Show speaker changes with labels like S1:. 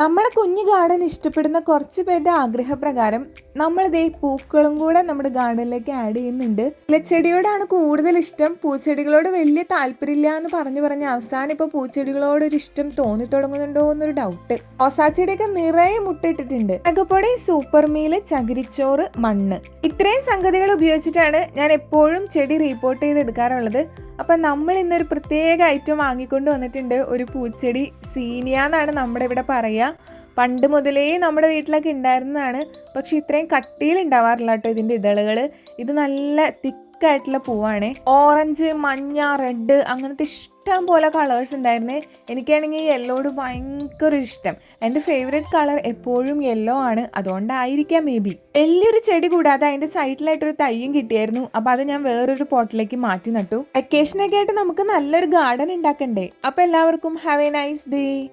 S1: നമ്മുടെ കുഞ്ഞു ഗാർഡൻ ഇഷ്ടപ്പെടുന്ന കുറച്ച് പേരുടെ ആഗ്രഹപ്രകാരം നമ്മളിതേ പൂക്കളും കൂടെ നമ്മുടെ ഗാർഡനിലേക്ക് ആഡ് ചെയ്യുന്നുണ്ട്. ചെടിയോടാണ് കൂടുതൽ ഇഷ്ടം. പൂച്ചെടികളോട് വലിയ താല്പര്യമില്ല എന്ന് പറഞ്ഞു പറഞ്ഞ അവസാനം ഇപ്പോൾ പൂച്ചെടികളോട് ഒരു ഇഷ്ടം തോന്നി തുടങ്ങുന്നുണ്ടോ എന്നൊരു ഡൗട്ട് ഓസാച്ചെടിയൊക്കെ നിറയെ മുട്ടിട്ടിട്ടുണ്ട്. അകപ്പൊടി സൂപ്പർ മീൽ ചകിരിച്ചോറ് മണ്ണ്. ഇത്രയും സംഗതികൾ ഉപയോഗിച്ചിട്ടാണ് ഞാൻ എപ്പോഴും ചെടി റീപ്പോർട്ട് ചെയ്ത് എടുക്കാറുള്ളത് അപ്പം നമ്മൾ ഇന്നൊരു പ്രത്യേക ഐറ്റം വാങ്ങിക്കൊണ്ട് വന്നിട്ടുണ്ട്. ഒരു പൂച്ചെടി സീനിയ എന്നാണ് നമ്മുടെ ഇവിടെ പറയുക. പണ്ട് മുതലേ നമ്മുടെ വീട്ടിലൊക്കെ ഉണ്ടായിരുന്നതാണ്. പക്ഷെ ഇത്രയും കട്ടിയിൽ ഉണ്ടാവാറില്ല കേട്ടോ ഇതിന്റെ ഇതളുകൾ ഇത് നല്ല തിക്കായിട്ടുള്ള പൂവാണ്. ഓറഞ്ച് മഞ്ഞ റെഡ് അങ്ങനത്തെ ഇഷ്ടം പോലെ കളേഴ്സ് ഉണ്ടായിരുന്നേ. എനിക്കാണെങ്കിൽ യെല്ലോട് ഭയങ്കര ഇഷ്ടം. എന്റെ ഫേവറേറ്റ് കളർ എപ്പോഴും യെല്ലോ ആണ്. അതുകൊണ്ടായിരിക്കാം മേ ബി. വലിയൊരു ചെടി കൂടാതെ അതിന്റെ സൈഡിലായിട്ടൊരു തയ്യും കിട്ടിയായിരുന്നു. അപ്പോൾ അത് ഞാൻ വേറൊരു പോട്ടിലേക്ക് മാറ്റി നട്ടു. വെക്കേഷനൊക്കെ ആയിട്ട് നമുക്ക് നല്ലൊരു ഗാർഡൻ ഉണ്ടാക്കണ്ടേ? അപ്പോൾ എല്ലാവർക്കും ഹാവ് എ നൈസ് ഡേ